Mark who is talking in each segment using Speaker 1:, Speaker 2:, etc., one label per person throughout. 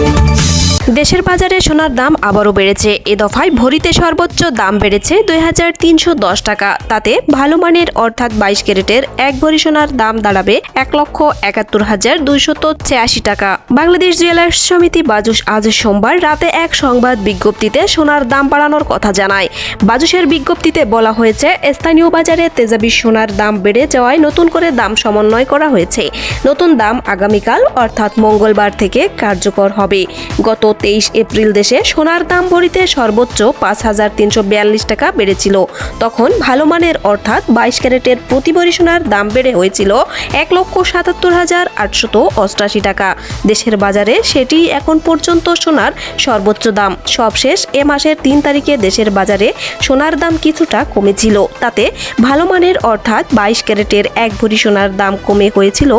Speaker 1: Thank you. দেশের বাজারে সোনার দাম আবারও বেড়েছে। এ দফায় ভরিতে সর্বোচ্চ দাম বেড়েছে দুই হাজার তিনশো দশ টাকা। তাতে ভালো মানের অর্থাৎ বাইশ ক্যারেটের এক ভরি সোনার দাম দাঁড়াবে এক লক্ষ একাত্তর হাজার দুইশত ছিয়াশি টাকা। বাংলাদেশ জুয়েলার্স সমিতি বাজুস আজ সোমবার রাতে এক সংবাদ বিজ্ঞপ্তিতে সোনার দাম বাড়ানোর কথা জানায়। বাজুসের বিজ্ঞপ্তিতে বলা হয়েছে, স্থানীয় বাজারে তেজাবি সোনার দাম বেড়ে যাওয়ায় নতুন করে দাম সমন্বয় করা হয়েছে। নতুন দাম আগামীকাল অর্থাৎ মঙ্গলবার থেকে কার্যকর হবে। গত তেইশ এপ্রিল দেশে সোনার দাম ভরিতে সর্বোচ্চ পাঁচ হাজার তিনশো বিয়াল্লিশ টাকা বেড়েছিল। তখন ভালো মানের অর্থাৎ বাইশ ক্যারেটের প্রতি ভরি সোনার দাম বেড়ে হয়েছিল এক লক্ষ সাতাত্তর হাজার আটশত অষ্টাশি টাকা। দেশের বাজারে সেটি এখন পর্যন্ত সোনার সর্বোচ্চ দাম। সবশেষ এ মাসের তিন তারিখে দেশের বাজারে সোনার দাম কিছুটা কমেছিল। তাতে ভালো মানের অর্থাৎ বাইশ ক্যারেটের এক ভরি সোনার দাম কমে হয়েছিল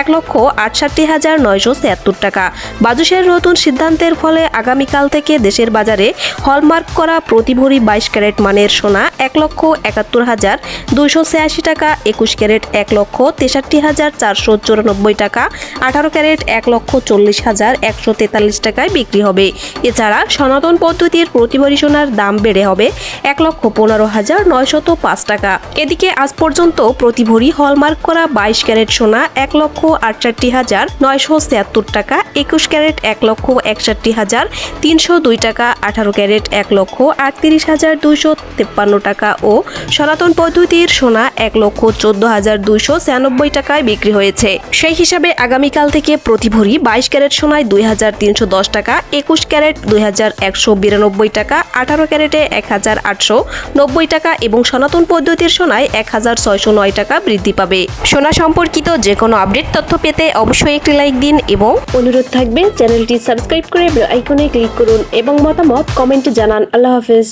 Speaker 1: এক লক্ষ আটষট্টি হাজার নয়শো ছিয়াত্তর টাকা। বাজুসের নতুন সিদ্ধান্তের ফলে আগামীকাল থেকে দেশের বাজারে হলমার্ক করা প্রতি ভরি বাইশ ক্যারেট মানের সোনা এক লক্ষ একাত্তর হাজার দুইশো ছিয়াশি টাকা, একুশ ক্যারেট এক লক্ষ তেষট্টি হাজার চারশো চুরানব্বই টাকা, আঠারো ক্যারেট এক লক্ষ চল্লিশ হাজার একশো তেতাল্লিশ টাকায় বিক্রি হবে। এছাড়া সনাতন পদ্ধতির প্রতি ভরি সোনার দাম বেড়ে হবে এক লক্ষ পনেরো হাজার নয়শত পাঁচ টাকা। এদিকে আজ পর্যন্ত প্রতি ভরি হলমার্ক করা বাইশ ক্যারেট সোনা এক লক্ষ আটষট্টি হাজার নয়শো ছিয়াত্তর টাকা, একুশ ক্যারেট এক লক্ষ একষট্টি হাজার তিনশো দুই টাকা, আঠারো ক্যারেট এক লক্ষ আটত্রিশ হাজার দুইশো তেপ্পান্ন টাকা ও সনাতন পদ্ধতির সোনা এক লক্ষ চোদ্দ হাজার দুইশো ছিয়ানব্বই টাকায় বিক্রি হয়েছে। সেই হিসাবে আগামীকাল থেকে প্রতি ভরি বাইশ ক্যারেট সোনায় দুই হাজার তিনশো দশ টাকা, একুশ ক্যারেট দুই হাজার একশো বিরানব্বই টাকা, আঠারো ক্যারেটে এক হাজার আটশো নব্বই টাকা এবং সনাতন পদ্ধতির সোনায় এক হাজার ছয়শো নয় টাকা বৃদ্ধি পাবে। সোনা সম্পর্কিত যে কোনো আপডেট তথ্য পেতে অবশ্যই একটি লাইক দিন এবং অনুরোধ থাকবে চ্যানেলটি সাবস্ক্রাইব করে বেল আইকনে ক্লিক করুন এবং মতামত কমেন্টে জানান। আল্লাহ হাফেজ।